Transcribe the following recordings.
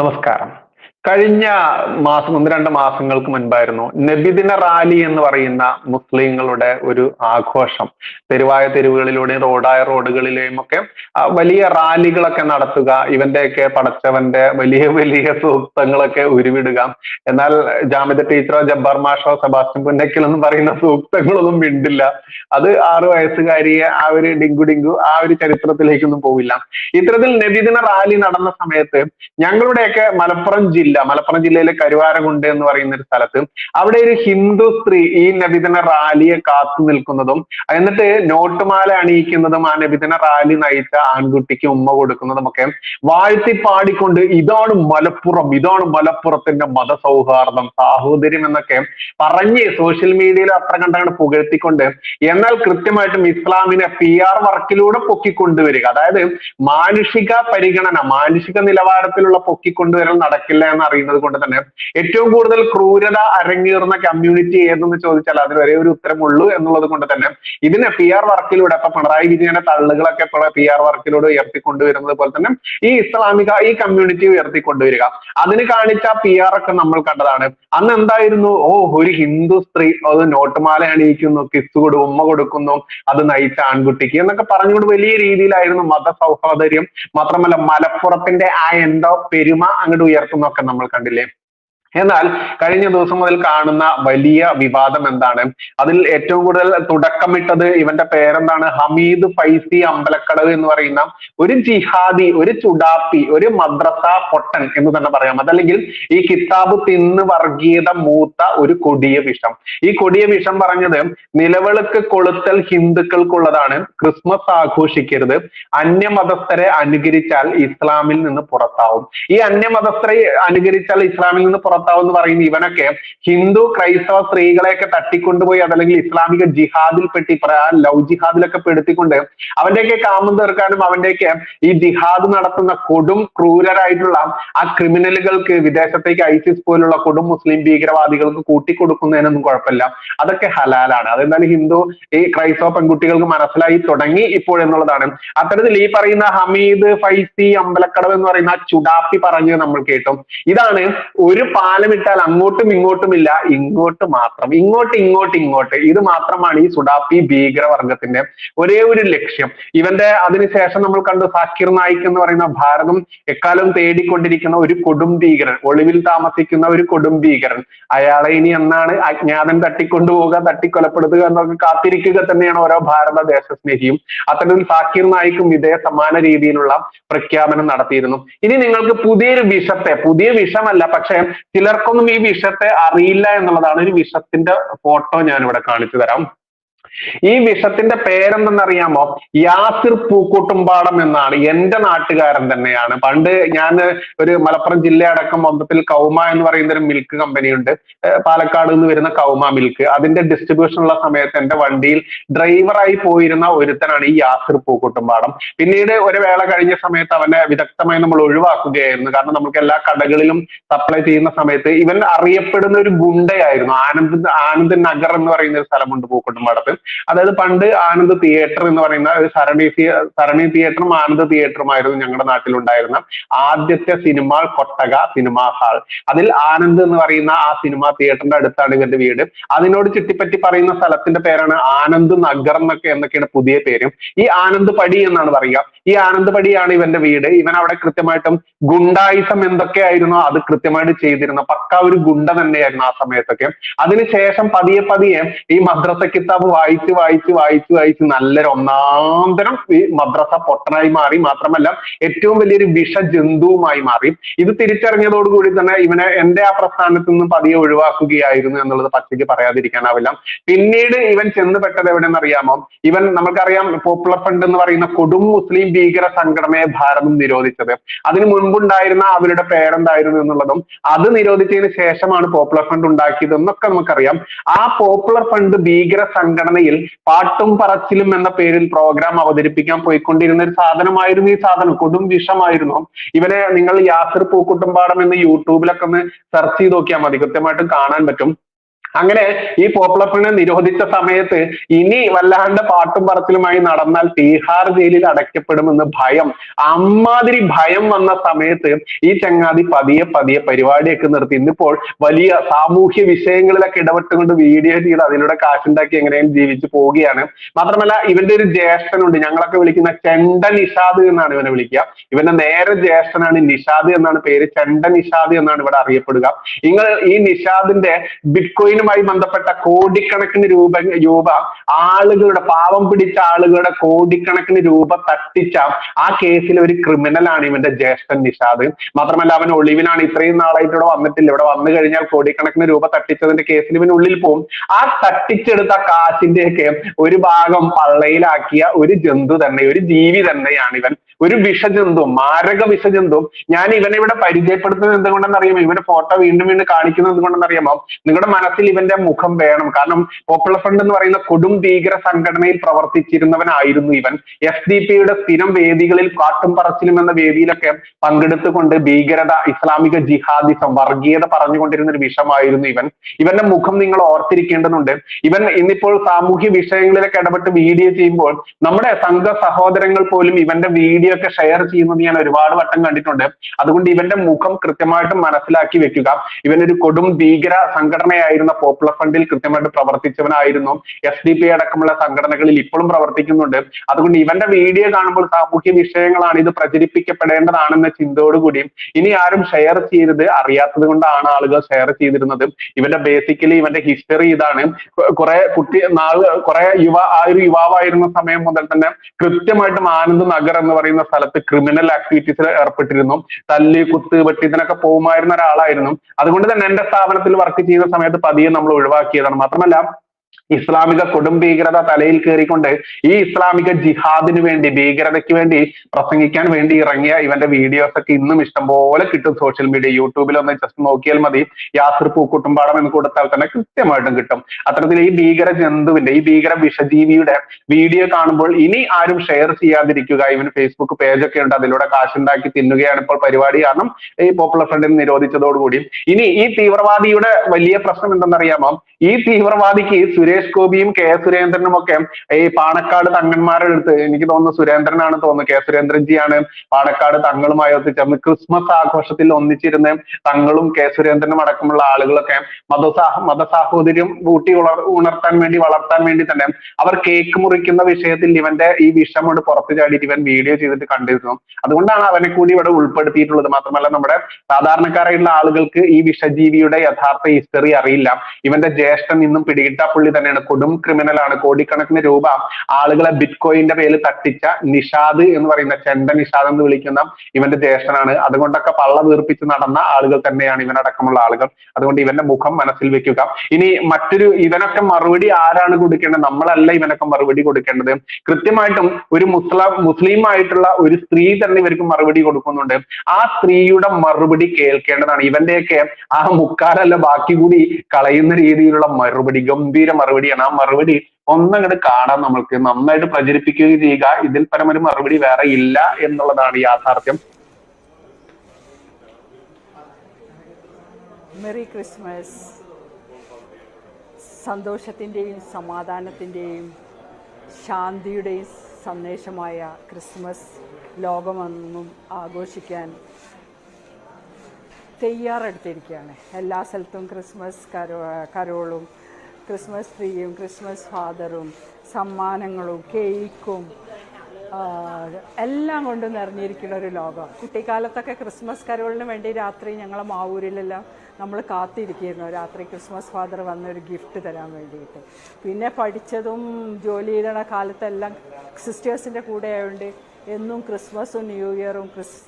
Namaskar. കഴിഞ്ഞ മാസം ഒന്ന് രണ്ട് മാസങ്ങൾക്ക് മുൻപായിരുന്നു നബിദിന റാലി എന്ന് പറയുന്ന മുസ്ലിങ്ങളുടെ ഒരു ആഘോഷം. തെരുവായ തെരുവുകളിലൂടെയും റോഡായ റോഡുകളിലെയും ഒക്കെ വലിയ റാലികളൊക്കെ നടത്തുക ഇവന്റെയൊക്കെ പടച്ചവന്റെ വലിയ വലിയ സൂക്തങ്ങളൊക്കെ ഉരുവിടുക. എന്നാൽ ജാമിദ ടീച്ചറോ ജബ്ബാർ മാഷോ സെബാസ്റ്റ്യൻ പുന്നക്കൽ എന്ന് പറയുന്ന സൂക്തങ്ങളൊന്നും മിണ്ടില്ല. അത് ആറു വയസ്സുകാരിയെ ആ ഒരു ഡിങ്കു ഡിങ്കു ആ ഒരു ചരിത്രത്തിലേക്കൊന്നും പോവില്ല. ഇത്തരത്തിൽ നബിദിന റാലി നടന്ന സമയത്ത് ഞങ്ങളുടെയൊക്കെ മലപ്പുറം ജില്ല മലപ്പുറം ജില്ലയിലെ കരുവാരകുണ്ട് എന്ന് പറയുന്ന ഒരു സ്ഥലത്ത് അവിടെ ഒരു ഹിന്ദു സ്ത്രീ ഈ നബിദിന റാലിയെ കാത്തു നിൽക്കുന്നതും എന്നിട്ട് നോട്ടുമാല അണിയിക്കുന്നതും ആ നബിദിന റാലി നയിച്ച ആൺകുട്ടിക്ക് ഉമ്മ കൊടുക്കുന്നതും ഒക്കെ വാഴ്ത്തി പാടിക്കൊണ്ട് ഇതാണ് മലപ്പുറം ഇതാണ് മലപ്പുറത്തിന്റെ മതസൗഹാർദ്ദം സാഹോദര്യം എന്നൊക്കെ പറഞ്ഞ് സോഷ്യൽ മീഡിയയിൽ അത്ര കണ്ടാണ് പുകഴ്ത്തിക്കൊണ്ട് എന്നാൽ കൃത്യമായിട്ടും ഇസ്ലാമിനെ പി ആർ വർക്കിലൂടെ പൊക്കിക്കൊണ്ടുവരിക. അതായത് മാനുഷിക പരിഗണന മാനുഷിക നിലവാരത്തിലുള്ള പൊക്കിക്കൊണ്ടുവരൽ നടക്കില്ല എന്ന് അറിയുന്നത് കൊണ്ട് തന്നെ ഏറ്റവും കൂടുതൽ ക്രൂരത അരങ്ങേറുന്ന കമ്മ്യൂണിറ്റി ഏതെന്ന് ചോദിച്ചാൽ അതിന് ഒരേ ഒരു ഉത്തരമുള്ളൂ എന്നുള്ളത് കൊണ്ട് തന്നെ ഇതിനെ പി ആർ വർക്കിലൂടെ ഇപ്പൊ പിണറായി വിജയന്റെ തള്ളുകളൊക്കെ പി ആർ വർക്കിലൂടെ ഉയർത്തിക്കൊണ്ടുവരുന്നത് പോലെ തന്നെ ഈ ഇസ്ലാമിക ഈ കമ്മ്യൂണിറ്റി ഉയർത്തിക്കൊണ്ടുവരിക. അതിന് കാണിച്ച പി ആർ ഒക്കെ നമ്മൾ കണ്ടതാണ്. അന്ന് എന്തായിരുന്നു? ഓ ഒരു ഹിന്ദു സ്ത്രീ അത് നോട്ടുമാല അണിയിക്കുന്നു കിസ് കൊടുക്കും ഉമ്മ കൊടുക്കുന്നു അത് നയിച്ച ആൺകുട്ടിക്ക് എന്നൊക്കെ പറഞ്ഞുകൊണ്ട് വലിയ രീതിയിലായിരുന്നു മത മതസൗഹാർദ്ദര്യം. മാത്രമല്ല മലപ്പുറത്തിന്റെ ആ എന്തോ പെരുമ അങ്ങോട്ട് ഉയർത്തുന്നൊക്കെ നമ്മൾ കണ്ടില്ലേ? എന്നാൽ കഴിഞ്ഞ ദിവസം മുതൽ കാണുന്ന വലിയ വിവാദം എന്താണ്? അതിൽ ഏറ്റവും കൂടുതൽ തുടക്കമിട്ടത് ഇവന്റെ പേരെന്താണ്? ഹമീദ് ഫൈസി അമ്പലക്കടവ് എന്ന് പറയുന്ന ഒരു ജിഹാദി ഒരു ചുടാപ്പി ഒരു മദ്രസ പൊട്ടൻ എന്ന് തന്നെ പറയാം. അതല്ലെങ്കിൽ ഈ കിതാബ് തിന്ന് വർഗീയത മൂത്ത ഒരു കൊടിയ വിഷം. ഈ കൊടിയ വിഷം പറഞ്ഞത് നിലവിളക്ക് കൊളുത്തൽ ഹിന്ദുക്കൾക്കുള്ളതാണ് ക്രിസ്മസ് ആഘോഷിക്കരുത് അന്യമതസ്ഥരെ അനുകരിച്ചാൽ ഇസ്ലാമിൽ നിന്ന് പുറത്താവും. ഈ അന്യമതസ്ഥരെ അനുകരിച്ചാൽ ഇസ്ലാമിൽ നിന്ന് പുറത്താവും. എന്ന് പറയുന്ന ഇവനൊക്കെ ഹിന്ദു ക്രൈസ്തവ സ്ത്രീകളെയൊക്കെ തട്ടിക്കൊണ്ടുപോയി അതല്ലെങ്കിൽ ഇസ്ലാമിക ജിഹാദിൽ പെട്ടി ലവ് ജിഹാദിലൊക്കെ പെടുത്തിക്കൊണ്ട് അവന്റെയൊക്കെ കാമം തീർക്കാനും അവന്റെയൊക്കെ ഈ ജിഹാദ് നടത്തുന്ന കൊടും ക്രൂരരായിട്ടുള്ള ആ ക്രിമിനലുകൾക്ക് വിദേശത്തേക്ക് ഐസിസ് പോലുള്ള കൊടും മുസ്ലിം ഭീകരവാദികൾക്ക് കൂട്ടിക്കൊടുക്കുന്നതിനൊന്നും കുഴപ്പമില്ല. അതൊക്കെ ഹലാലാണ്. അതെന്തായാലും ഹിന്ദു ഈ ക്രൈസ്തവ പെൺകുട്ടികൾക്ക് മനസ്സിലായി തുടങ്ങി ഇപ്പോഴെന്നുള്ളതാണ് അത്തരത്തിൽ ഈ പറയുന്ന ഹമീദ് ഫൈസി അമ്പലക്കടവ് എന്ന് പറയുന്ന ചുടാപ്പി പറഞ്ഞ് നമ്മൾ കേട്ടു. ഇതാണ് ഒരു പാലം ഇട്ടാൽ അങ്ങോട്ടും ഇങ്ങോട്ടും ഇല്ല ഇങ്ങോട്ട് മാത്രം. ഇങ്ങോട്ട് ഇങ്ങോട്ട് ഇങ്ങോട്ട്. ഇത് മാത്രമാണ് ഈ സുഡാപ്പി ഭീകരവർഗത്തിന്റെ ഒരേ ഒരു ലക്ഷ്യം. ഇവന്റെ അതിനുശേഷം നമ്മൾ കണ്ടു സാക്കിർ നായിക് എന്ന് പറയുന്ന ഭാരതം എക്കാലം തേടിക്കൊണ്ടിരിക്കുന്ന ഒരു കൊടും ഭീകരൻ ഒളിവിൽ താമസിക്കുന്ന ഒരു കൊടും ഭീകരൻ. അയാളെ ഇനി എന്നാണ് അജ്ഞാതൻ തട്ടിക്കൊണ്ടുപോവുക തട്ടിക്കൊലപ്പെടുത്തുക എന്നൊക്കെ കാത്തിരിക്കുക തന്നെയാണ് ഓരോ ഭാരത ദേശസ്നേഹിയും അത്തരത്തിൽ സാക്കിർ നായിക്കും ഇതേ സമാന രീതിയിലുള്ള പ്രഖ്യാപനം നടത്തിയിരുന്നു. ഇനി നിങ്ങൾക്ക് പുതിയൊരു വിഷത്തെ പുതിയ വിഷമല്ല പക്ഷെ ചിലർക്കൊന്നും ഈ വിഷത്തെ അറിയില്ല എന്നുള്ളതാണ് ഒരു വിഷത്തിന്റെ ഫോട്ടോ ഞാൻ ഇവിടെ കാണിച്ചു തരാം. ഈ വിഷത്തിന്റെ പേരെന്തെന്നറിയാമോ? യാസിർ പൂക്കൂട്ടുംപാടം എന്നാണ്. എന്റെ നാട്ടുകാരൻ തന്നെയാണ്. പണ്ട് ഞാൻ ഒരു മലപ്പുറം ജില്ലയടക്കം മൊത്തത്തിൽ കൗമ എന്ന് പറയുന്ന ഒരു മിൽക്ക് കമ്പനി ഉണ്ട് പാലക്കാട് നിന്ന് വരുന്ന കൗമ മിൽക്ക് അതിന്റെ ഡിസ്ട്രിബ്യൂഷൻ ഉള്ള സമയത്ത് എന്റെ വണ്ടിയിൽ ഡ്രൈവറായി പോയിരുന്ന ഒരുത്തനാണ് ഈ യാസിർ പൂക്കൂട്ടുംപാടം. പിന്നീട് ഒരു വേള കഴിഞ്ഞ സമയത്ത് അവനെ വിദഗ്ധമായി നമ്മൾ ഒഴിവാക്കുകയായിരുന്നു. കാരണം നമുക്ക് എല്ലാ കടകളിലും സപ്ലൈ ചെയ്യുന്ന സമയത്ത് ഇവൻ അറിയപ്പെടുന്ന ഒരു ഗുണ്ടയായിരുന്നു. ആനന്ദ് ആനന്ദ് നഗർ എന്ന് പറയുന്ന ഒരു സ്ഥലമുണ്ട് പൂക്കോട്ടുംപാടത്ത് അതായത് പണ്ട് ആനന്ദ് തിയേറ്റർ എന്ന് പറയുന്ന ഒരു സരണി സരണി തിയേറ്ററും ആനന്ദ് തിയേറ്ററുമായിരുന്നു ഞങ്ങളുടെ നാട്ടിലുണ്ടായിരുന്ന ആദ്യത്തെ സിനിമ കൊട്ടക സിനിമാ ഹാൾ. അതിൽ ആനന്ദ് എന്ന് പറയുന്ന ആ സിനിമാ തിയേറ്ററിന്റെ അടുത്താണ് ഇവന്റെ വീട്. അതിനോട് ചുറ്റിപ്പറ്റി പറയുന്ന സ്ഥലത്തിന്റെ പേരാണ് ആനന്ദ് നഗർ എന്നൊക്കെ എന്നൊക്കെയാണ് പുതിയ പേര്. ഈ ആനന്ദ് പടി എന്നാണ് പറയുക. ഈ ആനന്ദ് പടിയാണ് ഇവന്റെ വീട്. ഇവൻ അവിടെ കൃത്യമായിട്ടും ഗുണ്ടായിസം എന്തൊക്കെയായിരുന്നോ അത് കൃത്യമായിട്ട് ചെയ്തിരുന്ന. പക്ക ഒരു ഗുണ്ട തന്നെയായിരുന്നു ആ സമയത്തൊക്കെ. അതിനുശേഷം പതിയെ പതിയെ ഈ മദ്രസ കിതാബ് വായിച്ച് വായിച്ച് വായിച്ച് വായിച്ച് നല്ലൊരു ഒന്നാന്തരം ഈ മദ്രസ പൊട്ടനായി മാറി. മാത്രമല്ല ഏറ്റവും വലിയൊരു വിഷ ജന്തുവുമായി മാറി. ഇത് തിരിച്ചറിഞ്ഞതോടുകൂടി തന്നെ ഇവനെ എന്റെ ആ പ്രസ്ഥാനത്ത് നിന്ന് പതിയെ ഒഴിവാക്കുകയായിരുന്നു എന്നുള്ളത് പച്ചയ്ക്ക് പറയാതിരിക്കാനാവില്ല. പിന്നീട് ഇവൻ ചെന്നുപെട്ടത് എവിടെയെന്ന് അറിയാമോ ഇവൻ നമുക്കറിയാം പോപ്പുലർ ഫ്രണ്ട് എന്ന് പറയുന്ന കൊടും മുസ്ലിം ഭീകര സംഘടനയെ ഭാരതം നിരോധിച്ചത്. അതിന് മുൻപുണ്ടായിരുന്ന അവരുടെ പേരെന്തായിരുന്നു എന്നുള്ളതും അത് നിരോധിച്ചതിന് ശേഷമാണ് പോപ്പുലർ ഫണ്ട് ഉണ്ടാക്കിയത് എന്നൊക്കെ നമുക്കറിയാം. ആ പോപ്പുലർ ഫണ്ട് ഭീകര സംഘടനയിൽ പാട്ടും പറച്ചിലും എന്ന പേരിൽ പ്രോഗ്രാം അവതരിപ്പിക്കാൻ പോയിക്കൊണ്ടിരുന്ന ഒരു സാധനമായിരുന്നു ഈ സാധനം. കൊടും വിഷമായിരുന്നു. ഇവനെ നിങ്ങൾ യാസിർ പൂക്കുട്ടുംപാടം എന്ന് യൂട്യൂബിലൊക്കെ ഒന്ന് സെർച്ച് ചെയ്ത് നോക്കിയാൽ മതി. കൃത്യമായിട്ട് കാണാൻ പറ്റും. അങ്ങനെ ഈ ഫ്രണ്ടിനെ നിരോധിച്ച സമയത്ത് ഇനി വല്ലാണ്ട് പാട്ടും പറച്ചിലുമായി നടന്നാൽ തീഹാർ ജയിലിൽ അടയ്ക്കപ്പെടുമെന്ന് ഭയം അമ്മാതിരി ഭയം വന്ന സമയത്ത് ഈ ചങ്ങാതി പതിയെ പതിയെ പരിപാടിയൊക്കെ നിർത്തി. ഇന്നിപ്പോൾ വലിയ സാമൂഹ്യ വിഷയങ്ങളിലൊക്കെ ഇടപെട്ടുകൊണ്ട് വീഡിയോ ചെയ്ത് അതിലൂടെ കാശുണ്ടാക്കി എങ്ങനെയും ജീവിച്ചു പോവുകയാണ്. മാത്രമല്ല ഇവന്റെ ഒരു ജ്യേഷ്ഠനുണ്ട്. ഞങ്ങളൊക്കെ വിളിക്കുന്ന ചെണ്ട നിഷാദ് എന്നാണ് ഇവനെ വിളിക്കുക. ഇവന്റെ നേരെ ജ്യേഷ്ഠനാണ് നിഷാദ് എന്നാണ് പേര്. ചെണ്ട നിഷാദ് എന്നാണ് ഇവിടെ അറിയപ്പെടുക. നിങ്ങൾ ഈ നിഷാദിന്റെ ബിറ്റ്കോയിനുമായി ബന്ധപ്പെട്ട കോടിക്കണക്കിന് രൂപ രൂപ ആളുകളുടെ പാവം പിടിച്ച ആളുകളുടെ കോടിക്കണക്കിന് രൂപ തട്ടിച്ച ആ കേസിൽ ഒരു ക്രിമിനലാണ് ഇവന്റെ ജ്യേഷ്ഠൻ നിഷാദ്. മാത്രമല്ല അവൻ ഒളിവിലാണ് ഇത്രയും നാളായിട്ട് ഇവിടെ വന്നിട്ടില്ല. ഇവിടെ വന്നു കഴിഞ്ഞാൽ കോടിക്കണക്കിന് രൂപ തട്ടിച്ചതിന്റെ കേസിൽ ഇവൻ ഉള്ളിൽ പോകും ആ തട്ടിച്ചെടുത്ത കാശിന്റെയൊക്കെ ഒരു ഭാഗം പള്ളയിലാക്കിയ ഒരു ജന്തു തന്നെ ഒരു ജീവി തന്നെയാണ് ഇവൻ. ഒരു വിഷജന്തു മാരക വിഷജന്തു ഞാൻ ഇവനെ ഇവിടെ പരിചയപ്പെടുത്തുന്നത് എന്തുകൊണ്ടെന്ന് അറിയാമോ ഇവന്റെ ഫോട്ടോ വീണ്ടും വീണ്ടും കാണിക്കുന്നത് എന്തുകൊണ്ടെന്ന് അറിയാമോ നിങ്ങളുടെ മനസ്സിൽ ഇവന്റെ മുഖം വേണം. കാരണം പോപ്പുലർ ഫ്രണ്ട് എന്ന് പറയുന്ന കൊടും ഭീകര സംഘടനയിൽ പ്രവർത്തിച്ചിരുന്നവനായിരുന്നു ഇവൻ. എഫ് ഡി പിയുടെ സ്ഥിരം വേദികളിൽ കാട്ടും പറച്ചിലും എന്ന വേദിയിലൊക്കെ പങ്കെടുത്തുകൊണ്ട് ഭീകരത ഇസ്ലാമിക ജിഹാദിസം വർഗീയത പറഞ്ഞുകൊണ്ടിരുന്ന ഒരു വിഷമായിരുന്നു ഇവൻ. ഇവന്റെ മുഖം നിങ്ങൾ ഓർത്തിരിക്കേണ്ടതുണ്ട്. ഇവൻ ഇന്നിപ്പോൾ സാമൂഹ്യ വിഷയങ്ങളിലൊക്കെ ഇടപെട്ട് വീഡിയോ ചെയ്യുമ്പോൾ നമ്മുടെ സംഘ സഹോദരങ്ങൾ പോലും ഇവന്റെ വീഡിയോ ഒക്കെ ഷെയർ ചെയ്യുന്നത് ഞാൻ ഒരുപാട് വട്ടം കണ്ടിട്ടുണ്ട്. അതുകൊണ്ട് ഇവന്റെ മുഖം കൃത്യമായിട്ട് മനസ്സിലാക്കി വെക്കുക. ഇവനൊരു കൊടും ഭീകര സംഘടനയായിരുന്ന പോപ്പുലർ ഫണ്ടിൽ കൃത്യമായിട്ട് പ്രവർത്തിച്ചവനായിരുന്നു. എസ് ഡി പി അടക്കമുള്ള സംഘടനകളിൽ ഇപ്പോഴും പ്രവർത്തിക്കുന്നുണ്ട്. അതുകൊണ്ട് ഇവന്റെ വീഡിയോ കാണുമ്പോൾ സാമൂഹ്യ വിഷയങ്ങളാണ് ഇത് പ്രചരിപ്പിക്കപ്പെടേണ്ടതാണെന്ന ചിന്തയോടുകൂടി ഇനി ആരും ഷെയർ ചെയ്യരുത് അറിയാത്തത് കൊണ്ടാണ് ആളുകൾ ഷെയർ ചെയ്തിരുന്നത്. ഇവന്റെ ബേസിക്കലി ഇവന്റെ ഹിസ്റ്ററി ഇതാണ്. കുറെ കുട്ടി നാൾ കുറെ യുവ ആ ഒരു യുവാവായിരുന്ന സമയം മുതൽ തന്നെ കൃത്യമായിട്ടും ആനന്ദ് നഗർ എന്ന് പറയുന്ന സ്ഥലത്ത് ക്രിമിനൽ ആക്ടിവിറ്റീസിൽ ഏർപ്പെട്ടിരുന്നു. തല്ല് കുത്ത് വെട്ടി ഇതിനൊക്കെ പോകുമായിരുന്ന ഒരാളായിരുന്നു. അതുകൊണ്ട് തന്നെ എന്റെ സ്ഥാപനത്തിൽ വർക്ക് ചെയ്യുന്ന സമയത്ത് പതിയെ നമ്മൾ ഒഴിവാക്കിയതാണ്. മാത്രമല്ല ഇസ്ലാമിക കൊടും ഭീകരത തലയിൽ കേറിക്കൊണ്ട് ഈ ഇസ്ലാമിക ജിഹാദിന് വേണ്ടി ഭീകരതയ്ക്ക് വേണ്ടി പ്രസംഗിക്കാൻ വേണ്ടി ഇറങ്ങിയ ഇവന്റെ വീഡിയോസ് ഒക്കെ ഇന്നും ഇഷ്ടംപോലെ കിട്ടും സോഷ്യൽ മീഡിയ യൂട്യൂബിൽ ഒന്ന് ജസ്റ്റ് നോക്കിയാൽ മതി. യാസിർ പൂക്കുട്ടുംപാടം എന്ന് കൊടുത്താൽ തന്നെ കൃത്യമായിട്ടും കിട്ടും. അത്തരത്തിൽ ഈ ഭീകര ജന്തുവിന്റെ ഈ ഭീകര വിഷജീവിയുടെ വീഡിയോ കാണുമ്പോൾ ഇനി ആരും ഷെയർ ചെയ്യാതിരിക്കുക. ഇവന് ഫേസ്ബുക്ക് പേജ് ഒക്കെ ഉണ്ട് അതിലൂടെ കാശുണ്ടാക്കി തിന്നുകയാണ് ഇപ്പോൾ പരിപാടി. കാരണം ഈ പോപ്പുലർ ഫ്രണ്ടിൽ നിരോധിച്ചതോടുകൂടി ഇനി ഈ തീവ്രവാദിയുടെ വലിയ പ്രശ്നം എന്തെന്നറിയാമോ? ഈ തീവ്രവാദിക്ക് സുരേഷ് ഗോപിയും കെ സുരേന്ദ്രനും ഒക്കെ ഈ പാണക്കാട് തങ്ങന്മാരുടെ അടുത്ത് എനിക്ക് തോന്നുന്നു സുരേന്ദ്രനാണ് തോന്നുന്നു. കെ സുരേന്ദ്രൻജിയാണ് പാണക്കാട് തങ്ങളുമായി ഒത്തുചേർന്ന് ക്രിസ്മസ് ആഘോഷത്തിൽ ഒന്നിച്ചിരുന്ന് തങ്ങളും കെ സുരേന്ദ്രനും അടക്കമുള്ള ആളുകളൊക്കെ മതസാഹ മതസാഹോദര്യം ഊട്ടി ഉണർ ഉണർത്താൻ വേണ്ടി വളർത്താൻ വേണ്ടി തന്നെ അവർ കേക്ക് മുറിക്കുന്ന വിഷയത്തിൽ ഇവന്റെ ഈ വിഷം കൊണ്ട് പുറത്തു ചാടിയിട്ട് ഇവൻ വീഡിയോ ചെയ്തിട്ട് കണ്ടിരുന്നു. അതുകൊണ്ടാണ് അവനെ കൂടി ഇവിടെ ഉൾപ്പെടുത്തിയിട്ടുള്ളത്. മാത്രമല്ല നമ്മുടെ സാധാരണക്കാരായിട്ടുള്ള ആളുകൾക്ക് ഈ വിഷജീവിയുടെ യഥാർത്ഥ ഹിസ്റ്ററി അറിയില്ല. ഇവന്റെ ജ്യേഷ്ഠൻ ഇന്നും പിടികിട്ടാപ്പുള്ളി തന്നെയാണ്. കൊടും ക്രിമിനൽ ആണ്. കോടിക്കണക്കിന് രൂപ ആളുകളെ ബിറ്റ്കോയിന്റെ പേരിൽ തട്ടിച്ച നിഷാദ് എന്ന് പറയുന്ന ചെണ്ട നിഷാദ് എന്ന് വിളിക്കുന്ന ഇവന്റെ ജ്യേഷ്ഠനാണ്. അതുകൊണ്ടൊക്കെ പള്ള വീർപ്പിച്ച് നടന്ന ആളുകൾ തന്നെയാണ് ഇവനടക്കമുള്ള ആളുകൾ. അതുകൊണ്ട് ഇവന്റെ മുഖം മനസ്സിൽ വെക്കുക. ഇനി മറ്റൊരു ഇവനൊക്കെ മറുപടി ആരാണ് കൊടുക്കേണ്ടത്? നമ്മളല്ല ഇവനൊക്കെ മറുപടി കൊടുക്കേണ്ടത്. കൃത്യമായിട്ടും ഒരു മുസ്ലിം മുസ്ലിം ആയിട്ടുള്ള ഒരു സ്ത്രീ തന്നെ ഇവർക്ക് മറുപടി കൊടുക്കുന്നുണ്ട്. ആ സ്ത്രീയുടെ മറുപടി കേൾക്കേണ്ടതാണ്. ഇവന്റെയൊക്കെ ആ മുക്കാലല്ല ബാക്കി കൂടി കളയുന്ന രീതിയിലുള്ള മറുപടി. ഗംഭീര മറുപടിയാണ്. ആ മറുപടി ഒന്നങ്ങട് കാണാൻ നമ്മൾക്ക് നന്നായിട്ട് പ്രചരിപ്പിക്കുകയും ചെയ്യുക. ഇതിൽ പരമൊരു മറുപടി വേറെ ഇല്ല എന്നുള്ളതാണ് യാഥാർത്ഥ്യം. മെറി ക്രിസ്മസ് സന്തോഷത്തിന്റെയും സമാധാനത്തിന്റെയും ശാന്തിയുടെയും സന്ദേശമായ ക്രിസ്മസ് ലോകമെന്നും ആഘോഷിക്കാൻ തയ്യാറെടുത്തിരിക്കുകയാണ്. എല്ലാ സ്ഥലത്തും ക്രിസ്മസ് കരോ കരോളും ക്രിസ്മസ് ട്രീയും ക്രിസ്മസ് ഫാദറും സമ്മാനങ്ങളും കേക്കും എല്ലാം കൊണ്ട് നിറഞ്ഞിരിക്കുന്ന ഒരു ലോകം. കുട്ടിക്കാലത്തൊക്കെ ക്രിസ്മസ് കരോളിന് വേണ്ടി രാത്രി ഞങ്ങളെ മാവൂരിലെല്ലാം നമ്മൾ കാത്തിരിക്കുന്നു. രാത്രി ക്രിസ്മസ് ഫാദർ വന്ന ഒരു ഗിഫ്റ്റ് തരാൻ വേണ്ടിയിട്ട്. പിന്നെ പഠിച്ചതും ജോലി ചെയ്തണ കാലത്തെല്ലാം സിസ്റ്റേഴ്സിന്റെ കൂടെ ആയതുകൊണ്ട് എന്നും ക്രിസ്മസും ന്യൂ ഇയറും ക്രിസ്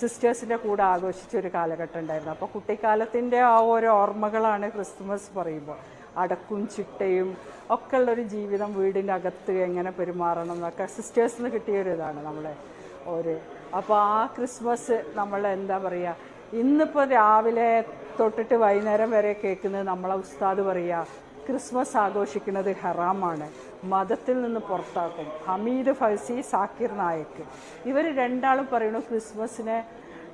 സിസ്റ്റേഴ്സിന്റെ കൂടെ ആഘോഷിച്ച ഒരു കാലഘട്ടം ഉണ്ടായിരുന്നു. അപ്പോൾ കുട്ടിക്കാലത്തിന്റെ ആ ഓരോ ഓർമ്മകളാണ് ക്രിസ്മസ് പറയുമ്പോൾ അടക്കും ചിട്ടയും ഒക്കെ ഉള്ളൊരു ജീവിതം വീടിന്റെ അകത്ത് എങ്ങനെ പെരുമാറണം എന്നൊക്കെ സിസ്റ്റേഴ്സിൽ നിന്ന് ഇതാണ് നമ്മളെ ഒരു അപ്പോൾ ആ ക്രിസ്മസ് നമ്മൾ എന്താ പറയുക ഇന്നിപ്പോൾ രാവിലെ തൊട്ടിട്ട് വൈകുന്നേരം വരെ കേൾക്കുന്നത് നമ്മളെ ഉസ്താദ് പറയുക ക്രിസ്മസ് ആഘോഷിക്കുന്നത് ഹറാമാണ്. മതത്തിൽ നിന്ന് പുറത്താക്കും. ഹമീദ് ഫൈസി സാക്കിർ നായക്. ഇവർ രണ്ടാളും പറയുന്നു ക്രിസ്മസിനെ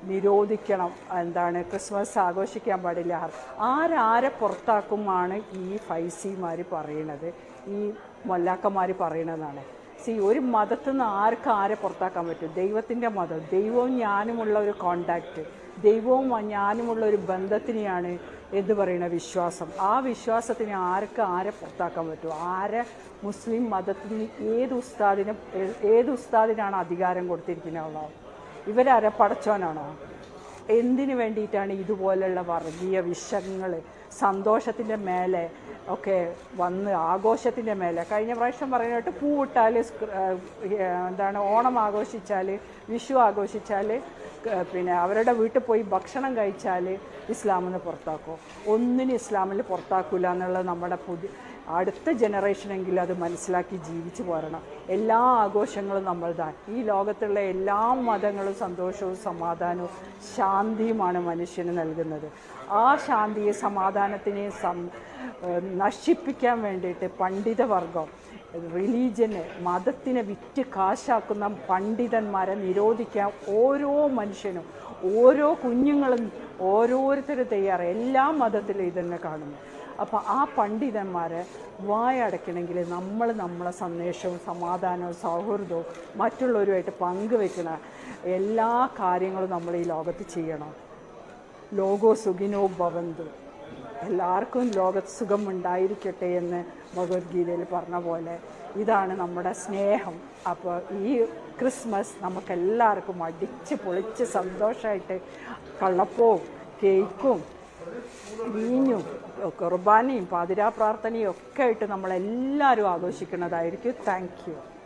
നിരോധിക്കണം. എന്താണ്? ക്രിസ്മസ് ആഘോഷിക്കാൻ പാടില്ല. ആരാരെ പുറത്താക്കുമാണ് ഈ ഫൈസിമാർ പറയണത്? ഈ മൊല്ലാക്കന്മാർ പറയണതാണ്. സി ഒരു മതത്തിൽ നിന്ന് ആർക്ക് ആരെ പുറത്താക്കാൻ പറ്റും? ദൈവത്തിന്റെ മതം. ദൈവവും ഞാനുമുള്ള ഒരു കോണ്ടാക്റ്റ് ദൈവവും ഞാനുമുള്ള ഒരു ബന്ധത്തിനെയാണ് എന്ത് പറയുന്ന വിശ്വാസം. ആ വിശ്വാസത്തിന് ആർക്ക് ആരെ പുറത്താക്കാൻ പറ്റും? ആരെ മുസ്ലിം മതത്തിന് ഏത് ഉസ്താദിനും ഏത് ഉസ്താദിനാണ് അധികാരം കൊടുത്തിരിക്കുന്നത്? ഇവരാരെ പടച്ചോനാണോ? എന്തിനു വേണ്ടിയിട്ടാണ് ഇതുപോലെയുള്ള വർഗീയ വിഷങ്ങൾ സന്തോഷത്തിന്റെ മേലെ ഒക്കെ വന്ന് ആഘോഷത്തിന്റെ മേലെ? കഴിഞ്ഞ പ്രാവശ്യം പറയാനായിട്ട് പൂവിട്ടാൽ എന്താണ് ഓണം ആഘോഷിച്ചാൽ വിഷു ആഘോഷിച്ചാൽ പിന്നെ അവരുടെ വീട്ടിൽ പോയി ഭക്ഷണം കഴിച്ചാൽ ഇസ്ലാമിന് പുറത്താക്കും. ഒന്നിനും ഇസ്ലാമിൽ പുറത്താക്കില്ല എന്നുള്ളത് നമ്മുടെ പുതിയ അടുത്ത ജനറേഷനെങ്കിലും അത് മനസ്സിലാക്കി ജീവിച്ചു പോരണം. എല്ലാ ആഘോഷങ്ങളും നമ്മൾതാണ് ഈ ലോകത്തുള്ള എല്ലാ മതങ്ങളും സന്തോഷവും സമാധാനവും ശാന്തിയുമാണ് മനുഷ്യന് നൽകുന്നത്. ആ ശാന്തിയെ സമാധാനത്തിനെ സം നശിപ്പിക്കാൻ വേണ്ടിയിട്ട് പണ്ഡിതവർഗം റിലീജിയനെ മതത്തിനെ വിറ്റ് കാശാക്കുന്ന പണ്ഡിതന്മാരെ നിരോധിക്കാൻ ഓരോ മനുഷ്യനും ഓരോ കുഞ്ഞുങ്ങളും ഓരോരുത്തരും തയ്യാറ് എല്ലാ മതത്തിലും ഇതന്നെ കാണുന്നു. അപ്പോൾ ആ പണ്ഡിതന്മാരെ വായടയ്ക്കണമെങ്കിൽ നമ്മൾ നമ്മളെ സന്ദേശവും സമാധാനവും സൗഹൃദവും മറ്റുള്ളവരുമായിട്ട് പങ്കുവെക്കുന്ന എല്ലാ കാര്യങ്ങളും നമ്മൾ ഈ ലോകത്ത് ചെയ്യണം. ലോകോ സുഖിനോ ഭവന്തു. എല്ലാവർക്കും ലോകത്ത് സുഖം ഉണ്ടായിരിക്കട്ടെ എന്ന് ഭഗവത്ഗീതയിൽ പറഞ്ഞ പോലെ ഇതാണ് നമ്മുടെ സ്നേഹം. അപ്പോൾ ഈ ക്രിസ്മസ് നമുക്കെല്ലാവർക്കും അടിച്ച് പൊളിച്ച് സന്തോഷമായിട്ട് കള്ളപ്പവും കേക്കും വീഞ്ഞും കുർബാനയും പാതിരാ പ്രാർത്ഥനയും ഒക്കെ ആയിട്ട് നമ്മളെല്ലാവരും ആഘോഷിക്കുന്നതായിരിക്കും. താങ്ക്